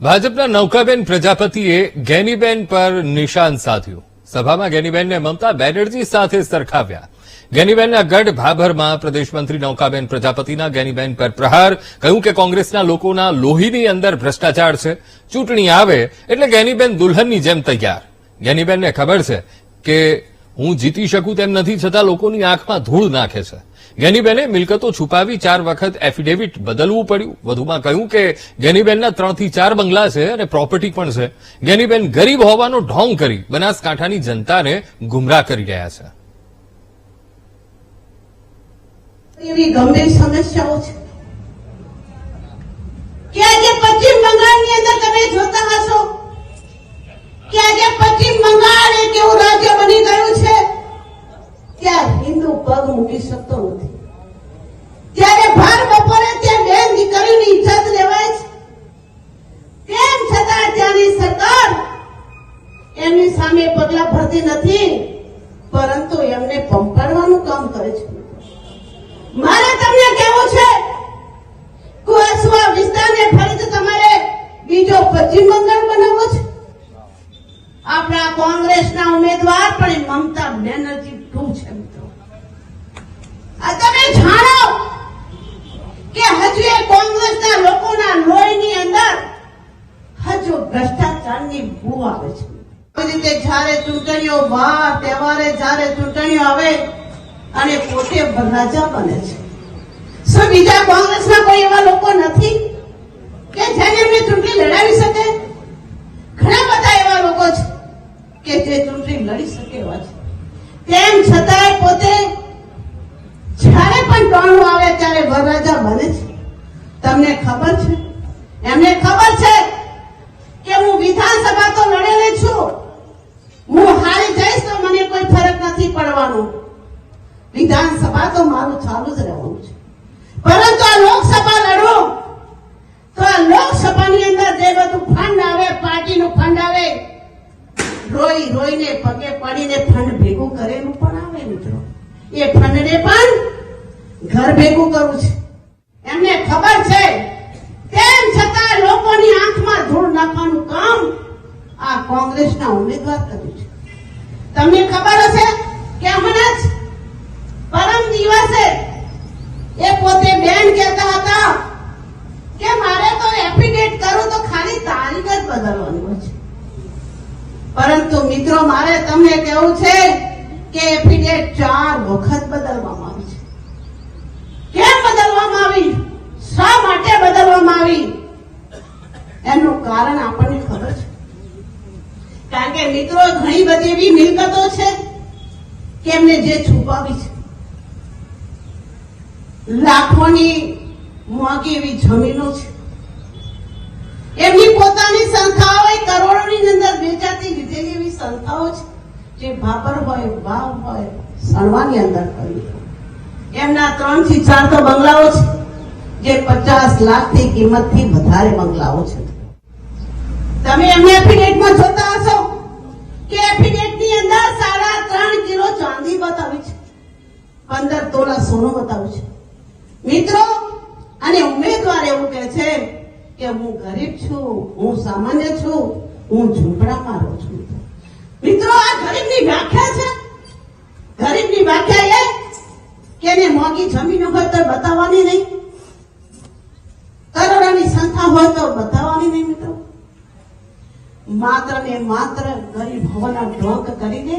ભાજપના નૌકાબેન પ્રજાપતિએ ગેનીબેન પર નિશાન સાધ્યું. સભામાં ગેનીબેનને મમતા બેનર્જી સાથે સરખાવ્યા. ગેનીબેનના ગઢ ભાભરમાં પ્રદેશમંત્રી નૌકાબેન પ્રજાપતિના ગેનીબેન પર પ્રહાર, કહ્યું કે કોંગ્રેસના લોકોના લોહીની અંદર ભ્રષ્ટાચાર છે. ચૂંટણી આવે એટલે ગેનીબેન દુલ્હનની જેમ તૈયાર. ગેનીબેનને ખબર છે કે હું જીતી શકું તેમ નથી છતાં લોકોની આંખમાં ધૂળ નાખે છે. ગેનીબેને મિલકતો છુપાવી ચાર વખત એફિડેવિટ બદલવું પડ્યું. વધુમાં કહ્યું કે ગેનીબેનના ત્રણથી ચાર બંગલા છે અને પ્રોપર્ટી પણ છે. ગેનીબેન ગરીબ હોવાનો ઢોંગ કરી બનાસકાંઠાની જનતાને ગુમરાહ કરી રહ્યા છે. એવી ગંભીર સમસ્યાઓ છે. શકતો નથી. ત્યારે ભાર બપોરે ત્યાં બેન દીકરીની ઇજ્જત લેવાય છે, તેમ છતાં ત્યાંની સરકાર એમની સામે પગલા ભરતી નથી, પરંતુ એમને પંપાડવાનું કામ કરે છે. મારે તમને કહેવું છે કુવાસવા વિસ્તારને ફરી તમારે બીજો પશ્ચિમ બંગાળ બનાવવો છે. આપણા કોંગ્રેસના ઉમેદવાર પણ મમતા બેનર્જી ટુ છે મિત્રો. તમે જાણો કે હજુ એ કોંગ્રેસના લોકોના લોહીની અંદર હજુ ભ્રષ્ટાચારની ભૂ આવે છે. રીતે જ્યારે ચૂંટણીઓ વાર, તહેવારે જ્યારે ચૂંટણીઓ આવે અને પોતે રાજા બને છે. શું બીજા કોંગ્રેસના કોઈ એવા લોકો નથી કે જેને એમને ચૂંટણી લડાવી શકે? ઘણા બધા એવા લોકો છે કે જે ચૂંટણી લડી શકે એવા છે. તેમ છતાંય પોતે જ્યારે પણ ટોણું આવે ત્યારે વરરાજા બને છે તમને ખબર છે? એમને ખબર છે કે હું વિધાનસભા તો લડેલી છું. હું હારી જઈશ તો મને કોઈ ફરક નથી પડવાનો. વિધાનસભા તો મારું ચાલુ જ રહેવાનું છે. પરંતુ આ લોકસભા લડવું તો આ લોકસભાની અંદર જે બધું ફંડ આવે, પાર્ટીનું ફંડ આવે, રોઈ રોઈને પગે પડીને ફંડ ભેગું કરેલું પણ આવે મિત્રો. એ ફંડને પણ ઘર ભેગું કરવું છે એમને ખબર છે તેમ છતાં લોકોની આંખમાં ધૂળ નાખવાનું કામ આ કોંગ્રેસના ઉમેદવાર કર્યું છે. તમને ખબર હશે કે હમણાં જ પરમ દિવસે એ પોતે બેન કહેતા હતા કે મારે તો એફિડેટ કરું તો ખાલી તારીખ જ બદલવાની હોય છે. પરંતુ મિત્રો, મારે તમને કહેવું છે કે એફિડેટ ચાર વખત બદલવામાં આવી છે. કેમ બદલવામાં આવી? શા માટે બદલવામાં આવી? એનું કારણ છે કારણ કે મિત્રો ઘણી બધી એવી મિલકતો છે કે એમને જે છુપાવી છે. લાખોની મોંઘી એવી જમીનો છે. એમની પોતાની સંસ્થાઓ કરોડોની અંદર વેચાતી લીધેલી એવી સંસ્થાઓ છે જે ભાપર હોય, વાવ હોય, સણવાની અંદર કરી એમના ત્રણથી ચાર તો બંગલાઓ છે, જે પચાસ લાખથી કિંમતથી વધારે બંગલાઓ છે. તમે એમને એફિડેટમાં જોતા હશો? કે એફિડેટની અંદર સાડા ત્રણ કિલો ચાંદી બતાવી છે. પંદર તોલા સોનું બતાવ્યું છે. મિત્રો, અને ઉમેદવાર એવું કહે છે કે હું ગરીબ છું, હું સામાન્ય છું, હું ઝૂંપડામાં રહું છું. મિત્રો, આ ગરીબની વ્યાખ્યા છે. ગરીબની વ્યાખ્યા એ કે એને મોંઘી જમીન હોય તો બતાવવાની નહીં. કરોડોની સંખ્યા હોય મિત્રો ને માત્ર ગરીબ હોવાના ઢોંગ કરીને